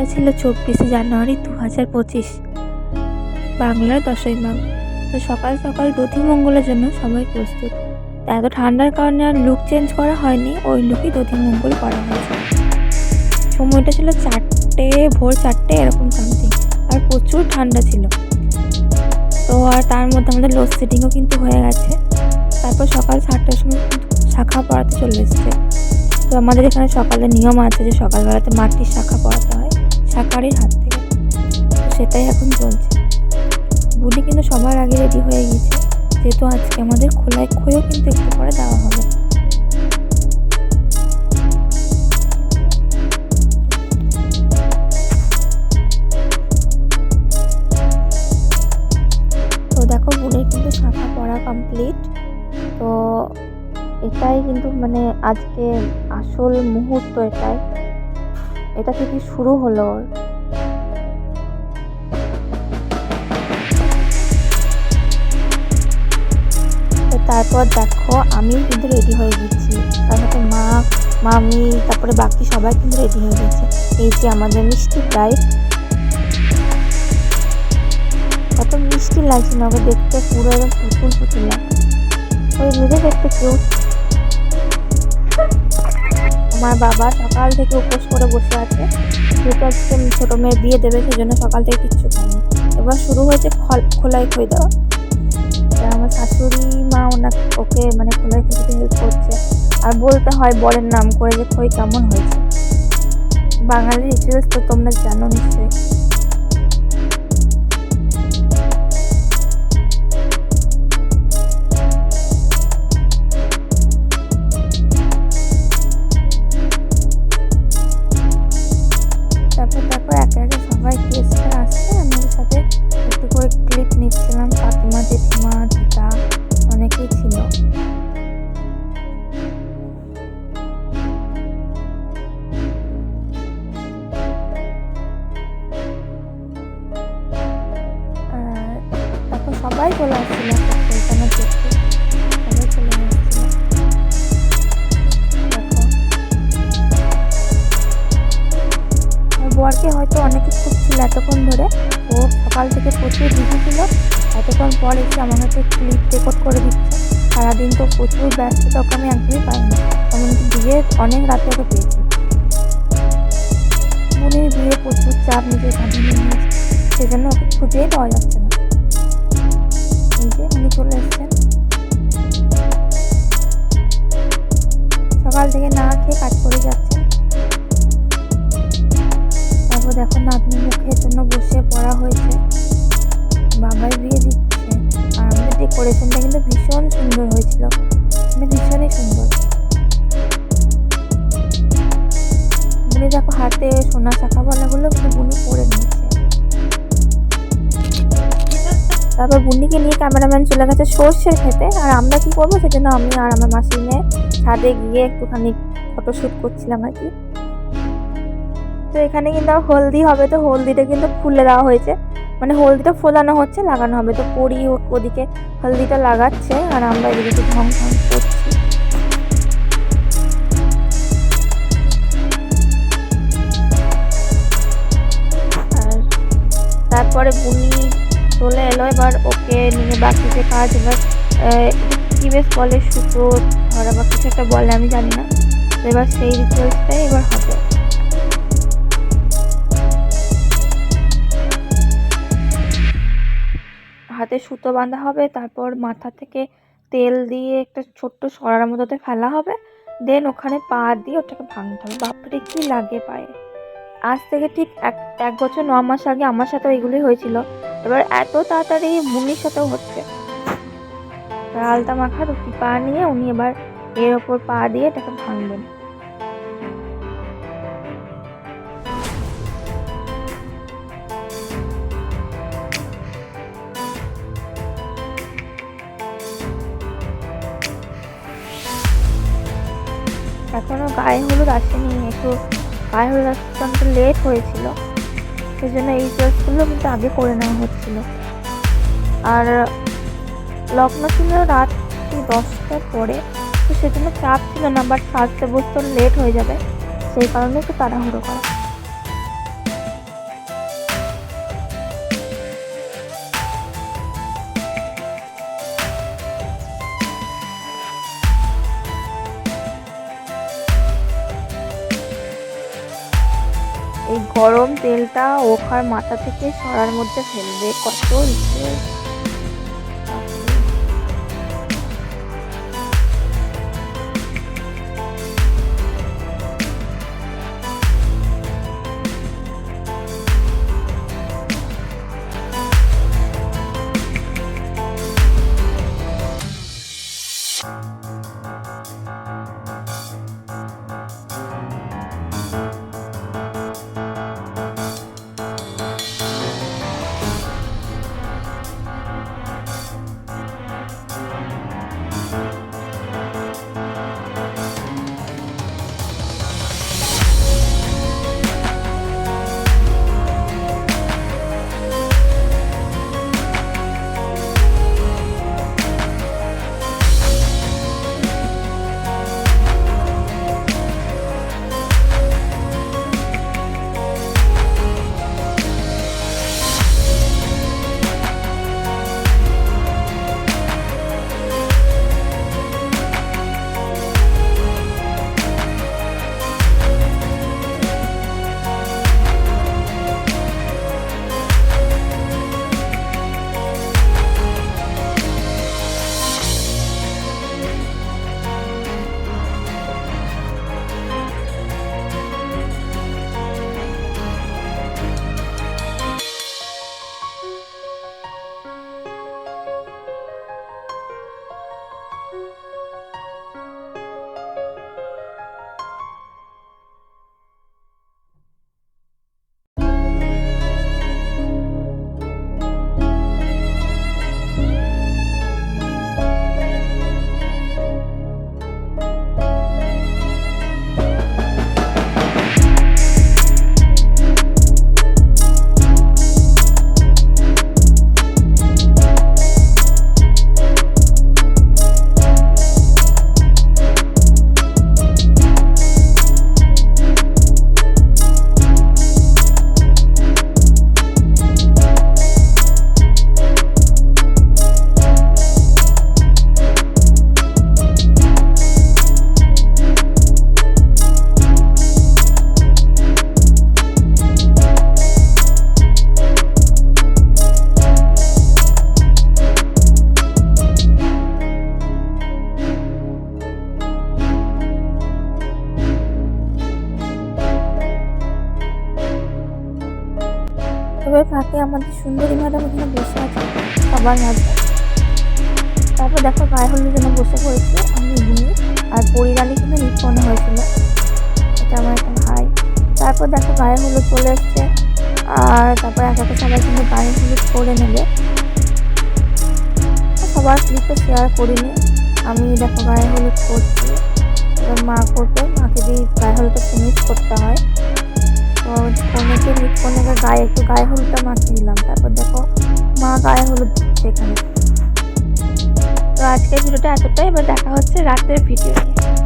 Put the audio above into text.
সময়টা ছিল চব্বিশে জানুয়ারি দু হাজার পঁচিশ। বাংলার দশই মাঘ। তো সকাল সকাল দধিমঙ্গলের জন্য সবাই প্রস্তুত। এত ঠান্ডার কারণে আর লুক চেঞ্জ করা হয়নি, ওই লুকই দধিমঙ্গল করা হয়েছে। সময়টা ছিল চারটে, ভোর চারটে, এরকম সামথিং আর প্রচুর ঠান্ডা ছিল। তো আর তার মধ্যে আমাদের লোডশেডিংও কিন্তু হয়ে গেছে। তারপর সকাল সাতটার সময় শাখা পড়াতে চলে এসছে। তো আমাদের এখানে সকালে নিয়ম আছে যে সকালবেলাতে মাটির শাখা পড়াতে হয়। শাখারির হাত থেকে। সেটাই এখন চলছে। বুড়ি কিন্তু সবার আগে রেডি হয়ে গেছে যেহেতু আজকে আমাদের খোলায় খইও কিন্তু একটু পরে দেওয়া হবে। তো দেখো বুড়ির কিন্তু শাখা পড়া কমপ্লিট তো এটাই কিন্তু মানে আজকে আসল মুহূর্ত এটাই। এটা থেকে শুরু হলো তারপর দেখো আমি কিন্তু রেডি হয়ে গেছি। তার সাথে মা, মামি, তারপরে বাকি সবাই কিন্তু রেডি হয়ে গেছে। এই যে আমাদের মিষ্টি প্রায়। কত মিষ্টি লাগছে না ওকে দেখতে, পুরো একদম পুতুল পুতুল। লাগে ওই নিজে দেখতে কিউট আমার বাবা সকাল থেকে উপোস করে বসে আছে। যেহেতু ছোটো মেয়ে বিয়ে দেবে সেই জন্য সকাল থেকে কিচ্ছু খায়নি। এবার শুরু হয়েছে খল খোলাই খই দেওয়া। আমার শাশুড়ি মা ওনাকে ওকে মানে খোলাই খুঁজতে হেল্প করছে। আর বলতে হয় বরের নাম করে যে খই কেমন হয়েছে। বাঙালির ইতিহাস তো তোমরা জানো নিশ্চয়ই। বরকে হয়তো অনেকে খুঁজছিল এতক্ষণ ধরে। ও সকাল থেকে প্রচুর বিজি ছিল। এতক্ষণ পর এসে আমার কাছে ক্লিপ রেকর্ড করে দিচ্ছে। সারাদিন তো প্রচুর ব্যস্ততা ওকে আমি একদমই পাইনি এমনকি বিয়ে অনেক রাতে ওকে পেয়েছি। বোনের বিয়ে প্রচুর চাপ নিয়েছে সেজন্য ওকে খুঁজেই পাওয়া যাচ্ছে না। এই যে উনি চলে এসছেন। সকাল থেকে না খেয়ে কাজ করে যাচ্ছেন দেখো নাতনি মুখের জন্য বসে পড়া হয়েছে। বাবাই বিয়ে দিচ্ছে। আর আমাদের ডেকোরেশনটা কিন্তু ভীষণ সুন্দর হয়েছিল। মানে ভীষণই সুন্দর। বুনি দেখো হাতে সোনা শাখা বলাগুলো কিন্তু বুনি পরে নিয়েছে। তারপর বুনিকে নিয়ে ক্যামেরাম্যান চলে গেছে সর্ষে খেতে আর আমরা কি করব? সেজন্য আমি আর আমার মাসি মেয়ে ছাদে গিয়ে একটুখানি ফটোশ্যুট করছিলাম আর কি। তো এখানে কিন্তু আবার হলদি হবে, তো হলদিটা কিন্তু ফুলে দেওয়া হয়েছে। মানে হলদিটা ফোলানো হচ্ছে, লাগানো হবে। তো পরি ওদিকে হলদিটা লাগাচ্ছে, আর আমরা এদিকে ঢং ঢং করছি। আর তারপরে বুনি চলে এলো, এবার ওকে নিয়ে বাকি যে কাজ, এবার কি বেশ বলে সুতো ধরা বা কিছু একটা বলে, আমি জানি না। এবার সেই রিচুয়ালসটাই এবার হবে। হাতে সুতো বাঁধা হবে, তারপর মাথা থেকে তেল দিয়ে একটা ছোট্ট সরার মতোতে ফেলা হবে। দেন ওখানে পা দিয়ে ওটাকে ভাঙতে হবে। বাপরে, কি লাগে পায়ে? আজ থেকে ঠিক এক এক বছর, ন মাস আগে আমার সাথেও এগুলোই হয়েছিল। এবার এত তাড়াতাড়ি মুনির সাথেও হচ্ছে। আলতা মাখা রুটি পা নিয়ে উনি এবার এর ওপর পা দিয়ে এটাকে ভাঙবেন। এখনও গায়ে হলুদ আসেনি, একটু গায়ে হলুদ আসতে অনেকটা লেট হয়েছিল। সেই জন্য এই ড্রেসগুলো কিন্তু আগে করে নেওয়া হচ্ছিল। আর লগ্ন ছিল রাত্রি দশটার পরে, তো সেজন্য চাপ ছিল না বাট সাজতে বসতে লেট হয়ে যাবে। সেই কারণে একটু তাড়াহুড়ো করা। এই গরম তেলটা ওখার মাথা থেকে সরার মধ্যে ফেলবে। কত ইচ্ছে। এবার ফাঁকে, আমাদের সুন্দরী ম্যাডাম এখানে বসে আছে, সবার মাঝে। তারপর দেখো গায়ে হলুদের যেন বসে পড়েছে আমি বুনি আর পরিরানি কিন্তু নিপনে হয়েছিল। এটা আমার একটা ভাই। তারপর দেখো গায়ে হলুদ চলে এসছে। আর তারপর এক একে সবাই কিন্তু গায়ে হলুদ করে নেবে। সবার ক্লিপটা শেয়ার করিনি। আমি দেখো গায়ে হলুদ করছি। মা করবে। মাকে দিয়ে গায়ে হলুদটা ফিনিশ করতে হয়। কনেকে কনেকে গায়ে, একটু গায়ে হলুদটা মাখিয়ে দিলাম তারপর দেখো, মা গায়ে হলুদ দিচ্ছে এখানে। তো আজকের ভিডিওটা এতটাই, এবার দেখা হচ্ছে রাতের ভিডিও নিয়ে।